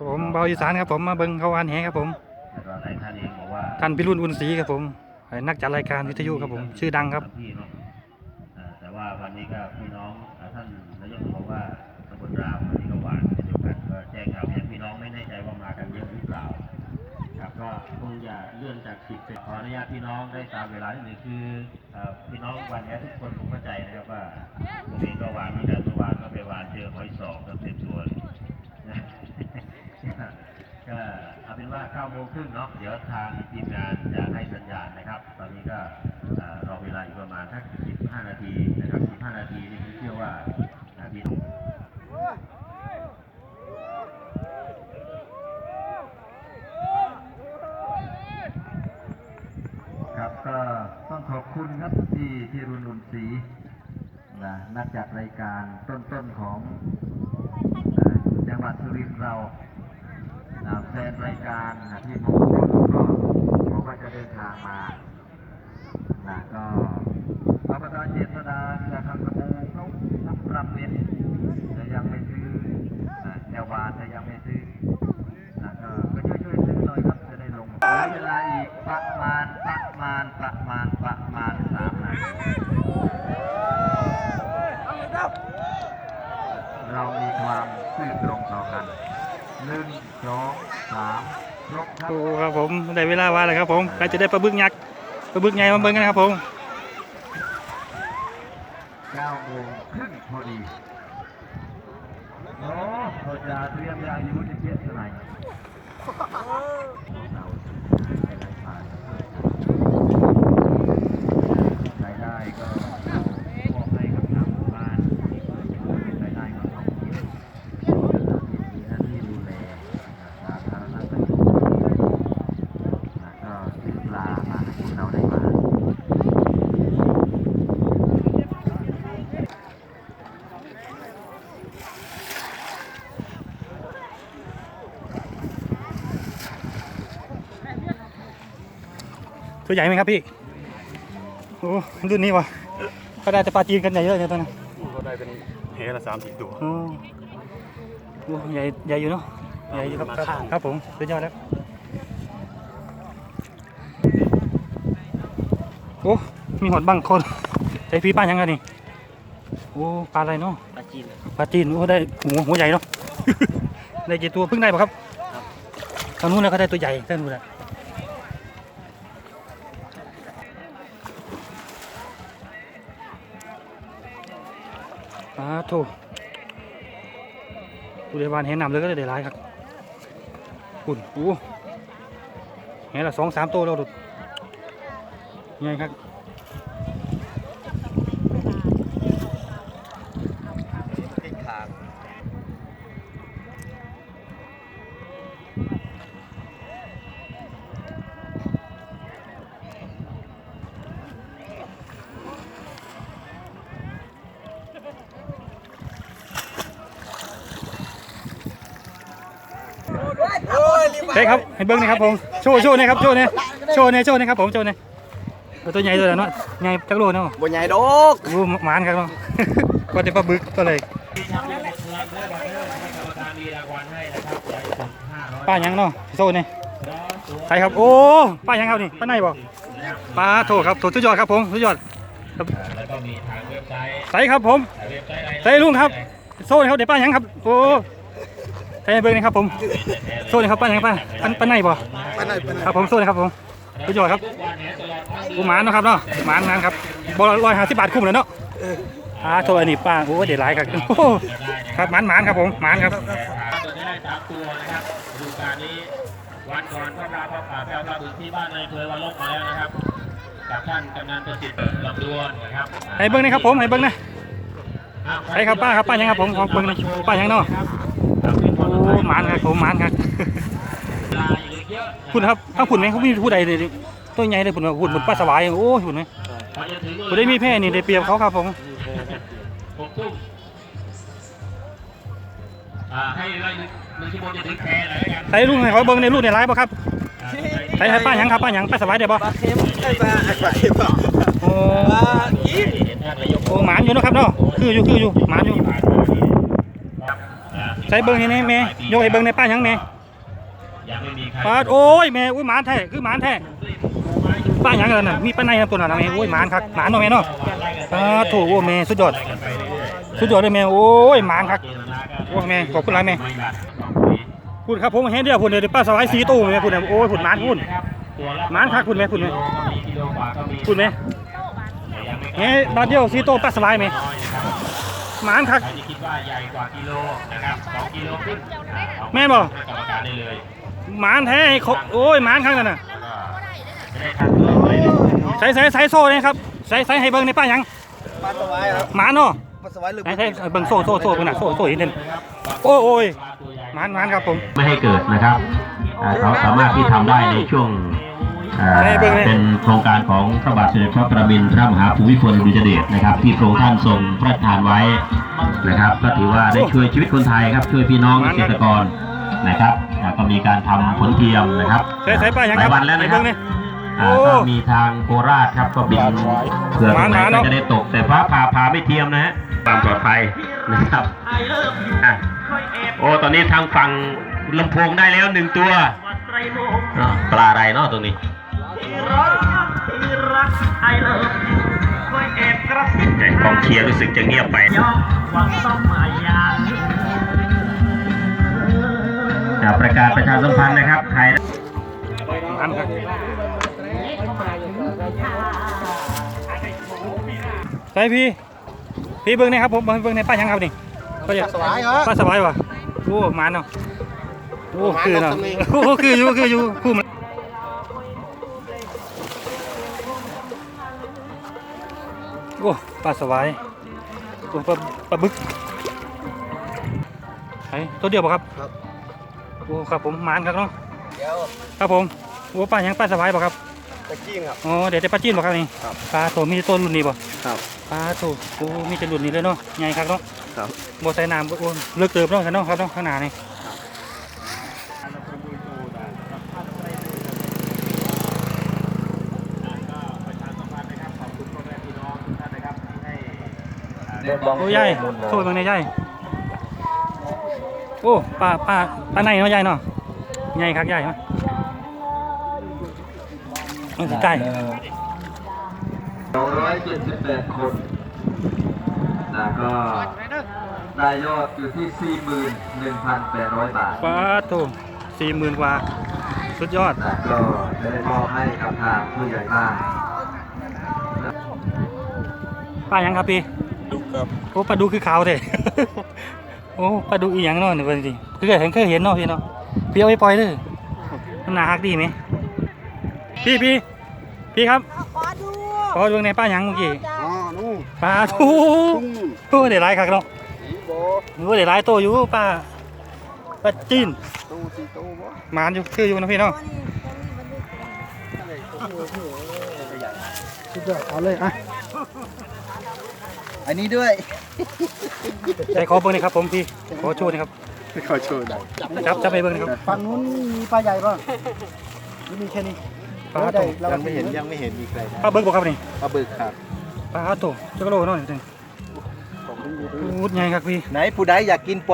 ครับผมเบาอีสานครับผมมาเบิ่งเขาวานแหครับผมแล้วก็หลายท่านเองบอกว่าท่านพิรุณอุ่นศรีครับผมนักจัดรายการวิทยุครับผม ชื่อดังครับพี่เนาะอ่าแต่ว่าวันนี้ก็พี่น้องอ่าท่านนายกบอกว่าตำบลรามวันนี้ก็หวานเช่นเดียวกันก็แจ้งข่าวไปยังพี่น้องไม่แน่ใจว่ามากันเยอะหรือเปล่าครับก็คงจะเลื่อนจากสิบเป็นขออนุญาตพี่น้องได้ตามเวลาที่หนึ่งคือเอ่อพี่น้องวันนี้ทุกคนผมเข้าใจนะครับว่าผมเองก็หวานเหมือนกันเมื่อวานก็ไปหวานเจอหอยสองกับเศษส่วนนะ ก็เอาเป็นว่า9โมงครึ่งเนาะเดี๋ยวทางทีมงานจะให้สัญญาณนะครับ ตอนนี้ก็รอเวลาอีกประมาณสัก15 นาทีนะครับ15 นาทีนี่เชื่อว่าอ่าพี่น้องครับก็ต้องขอบคุณครับที่ที่รุนรุนศรีนะนักจัดรายการต้นๆของจังหวัดสุรินทร์เรา แฟนรายการนะที่ผมก็ผมก็จะเดินทางมานะก็อบตเจษดาจะทำกระโปรงเขาทำปรับเน็ตแต่ยังไม่ซื้อนะแอลวานแต่ยังไม่ซื้อนะก็ก็ช่วยช่วยซื้อหน่อยครับจะได้ลงเหลือเวลาอีกประมาณประมาณประมาณประมาณสามนาทีเรามีความซื่อตรงต่อกันหนึ่ง สองสามครบครับโอ้ครับผมได้เวลาว่าแล้วครับผมใครจะได้ปลาบึกยักษ์ปลาบึกใหญ่มาเบิ้งกันครับผมเก้าโมงครึ่งพอดีโอ้เขาจะเตรียมยาอยู่จะเจ็ดเทไหร่เราไปไล่ผ่านรายได้ก็มอบให้กับทางหมู่บ้านเป็นรายได้ของท้องถิ่นมีหน้าที่ดูแลสาธารณประโยชน์แล้วก็ซื้อปลามาให้พวกเราได้มา ตัวใหญ่ไหมครับพี่โอ้รุ่นนี้วะเขาได้แต่ปลาจีนกันใหญ่เยอะเนี่ยตอนนั้นก็ได้เป็นเฮละสามสี่ตัวโอ้โหใหญ่ใหญ่อยู่เนาะใหญ่อยู่ครับครับครับผมสุดยอดแล้วโอ้มีหอดบังคนใส่พี่ป้ายังไงนี่โอ้ปลาอะไรเนาะปลาจีนปลาจีนโอ้ได้หัวหัวใหญ่เนาะได้กี่ตัวเพิ่งได้ปะครับทางนู้นแล้วก็ได้ตัวใหญ่ท่านนู้นแหละปลา โถดูเดวานเห็นนำเลยก็ได้หลายครับหุ่นอู้เห็นละสองสามตัวเราดุดไงครับ ใช่ครับให้เบิ้งหนะครับผมโชว์โชว์หนะครับโชว์เนี่ยโชว์เนี่ยโชว์หนะครับผมโชว์เนี่ยเอาตัวใหญ่ตัวนั้นเนาะใหญ่จักโลเนาะบนใหญ่ดอกโอ้หมานครับเนาะก็จะปลาบึกตัวเลยป้ายังเนาะโชว์เนี่ยใช่ครับโอ้ป้ายังครับนี่ป้าไหนบอกป้าโถครับโถสุดยอดครับผมสุดยอดครับแล้วก็มีทางเว็บไซต์ใส่ครับผมเว็บไซต์อะไรใส่ลุงครับโซ่เขาเดี๋ยวป้ายังครับโอ้ ใส่เบิ้งหนะครับผมโซ่หนะครับป้ายังป้าป้าป้าไหนบอกไปไหนไปไหนครับผมโซ่นะครับผมสุดยอดครับทุกวันนี้ตลอดทั้งเดืกูอนหมานเนาะครับเนาะหมานงานครับบอลร้อยห้าสิบบาทคุ้มเลยเนาะอ่าโทษอันนี้ป้าโอ้เดี๋ยวหลายครับโอ้โหครับหมานหมานครับผมหมานครับ จะได้สามตัวนะครับดูการนี้วันก่อนพ่อปลาพ่อป่าแปลวปลาบึกที่บ้านในอำเภอวันลบมาแล้วนะครับกับท่านกำนันประสิทธิ์ลำดวนนะครับให้เบิ้งนะครับผมให้เบิ้งนะใช่ครับป้าครับป้ายังครับผมขอเบิ้งหนะป้ายังเนาะ โอ้หมานครับผมหมานครับเวลาอยู่เยอะคุณครับถ้าคุณไหมเขามีผู้ใดเลยตัวใหญ่เลยคุณว่าคุณบนป้าสวายโอ้ยคุณไหมพอจะถึงคุณได้มีแพร่นี่ได้เปรียบเขาครับผมหกทุ่มอ่าให้ไล่มือที่บนจะถึงแพรหน่อยแล้วกันใส่ลุงให้เขาเบิ้งในรูปในไลฟ์บ่ครับใส่ให้ป้ายังครับป้ายังป้าสวายได้บ่ปลาเค็มไอ้ปลาไอ้ปลาเค็มเปล่าโอ้ปลาอีกเห็นท่านนายกโอ้หมานอยู่เนาะครับเนาะคืออยู่คืออยู่หมานอยู่ครับอ่า ใส่เบิ้งนี่แน่แม่ยกให้เบิ้งในป้าหยังแม่ยังไม่มีใครปาดโอ้ยแม่อุ้ยหมานแท้คือหมานแท้ป้าหยังกันน่ะมีป้าในนะตัวน่ะนะแม่โอ้ยหมานครับหมานเนาะแม่เนาะปาดโถโอ้แม่สุดยอดสุดยอดเลยแม่โอ้ยหมานครับโอ้ยแม่ขอบคุณหลายแม่พูดครับผมเห็นเดียวพูดเดี๋ยวป้าสวายสีตู้แม่พูดเนี่ยโอ้ยพูดหมานพูดหมานครับพูดแม่พูดแม่พูดแม่เฮ้ยบาทเดียวสีตู้ป้าสวายแม่ หมานครับ ใครที่คิดว่าใหญ่กว่ากิโลนะครับสองกิโลขึ้นอ่าเอาแม่บอกให้กรรมการได้เลยหมานแท้ไอ้เขาโอ้ยหมานครับนั่นน่ะแล้วก็จะได้คัดตัวไปเลยใส่ใส่ใส่โซ่เลยครับใส่ใส่ให้เบิ้งในป้าหยังปลาสวายครับหมานเนาะปลาสวายหรือใส่ใส่เบิ้งโซ่โซ่โซ่เบิ้งน่ะโซ่โซ่อีกนิดนึงโอ้ยโอ้ยหมานหมานครับผม ไม่ให้เกิดนะครับอ่าเขาสามารถที่ทำได้ในช่วงอ่าให้ เบิ่งเลยเป็นโครงการของพระบาทสมเด็จพระประมินทรมหาภูมิพลอดุลยเดชนะครับ ที่พระองค์ท่านทรงพระราชทานไว้นะครับก็ถือว่าได้ช่วยชีวิตคนไทยครับช่วยพี่น้องเกษตรกรนะครับอ่าก็มีการทำผลเทียมนะครับใส่ใส่ป้าหยังหคลารัยบวันแล้วให้นะครัเบิ้บงนี่อ่าโอ้ก็มีทางโคราชครับก็บินเผื่อตรงไหนหมาๆเนก็อะจะได้ตก แต่ฟ้าผ่าผ่าไม่เทียมนะฮะความปลอดภัยนะครับอะโอ้ตอนนี้ทางฝั่งลำโพงได้แล้วหนึ่งตัวอะปลาอะไรเนาะตรงนี้ แต่กองเชียร์รู้สึกจะเงียบไปอะประกาศประชาสัมพันธ์นะครับใครหมานครับใส่พี่ พี่เบิ้งนี่ครับผมเบิ้งในป้าหยังครับนี่ก็จะปลาสวายครับป้าสบายวะโอ้หมานเนาะโอ้คือเนาะโอ้คืออยู่คืออยู่คู่มัน โอ้ปลาสวายโอ้ปลาปลาบึกไอ้ตัวเดียวป่ะครับครับ โอ้ครับผมหมานครับเนาะเดี๋ยวครับผมโอ้ปลาหยังปลาสวายป่ะครับตะกี้ครับ อ๋อเดี๋ยวจะปลาจีนป่ะครับนี่ครับ ปลาตัวมีต้นรุ่นนี้ป่ะครับ ปลาตัวโอ้มีแต่รุ่นนี้เลยเนาะใหญ่ครับเนาะครับโบใส่น้ำบ่โอ้เลิกเติบเนาะครับเนาะครับเนาะข้างหน้านี่ โอ้ยายโทษตรงนี้ยายโอ้ปลาปลาปลาในเนาะยายเนาะใหญ่ครับยายเนาะมันสิใกล้278คนนะก็ได้ยอดอยู่ที่41,800บาทปลาตัวสี่หมื่นกว่า สุดยอดนะก็ได้มอบให้กับทางผู้ใหญ่บ้านปลาหยังครับพี่ ดุกครับโอ้ปลาดูคือขาวเด้ โอ้ปลาดูอีหยังเนาะนี่เพิ่นสิคือเคยเห็นเคยเห็นเนาะพี่เนาะพี่เอาไปปล่อยเด้อมันน่าฮักดีไหมพี่พี่พี่ครับขอดูขอดูในป้าหยังเมื่อกี้อ๋อนู่นปลาทูโอ้ได้หลายคักเนาะสีโบโอ้ได้หลายตัวอยู่ปลาปลาจีนตู้สีตู้บ่หมานอยู่คืออยู่นะพี่เนาะสุดยอดเอาเลยอะ อันนี้ด้วยใส่ขอเบิ่งหนี่อยครับผมพี่ขอโชว์หนี่อยครับขอโชว์หน่อยจับจับไปเบิ่งหนะครับฝั่งนู้นมีปลาใหญ่ป่ะหรือมีแค่นี้ปลาตัวยังไม่เห็นยังไม่เห็นมีใครนะปลาเบิ่งบ่ครับนี่ปลาบึกครับปลาตัวจักรโลเนาะนี่ของลุงอยู่พูดใหญ่ครับพี่ ไหนผู้ใดอยากกิน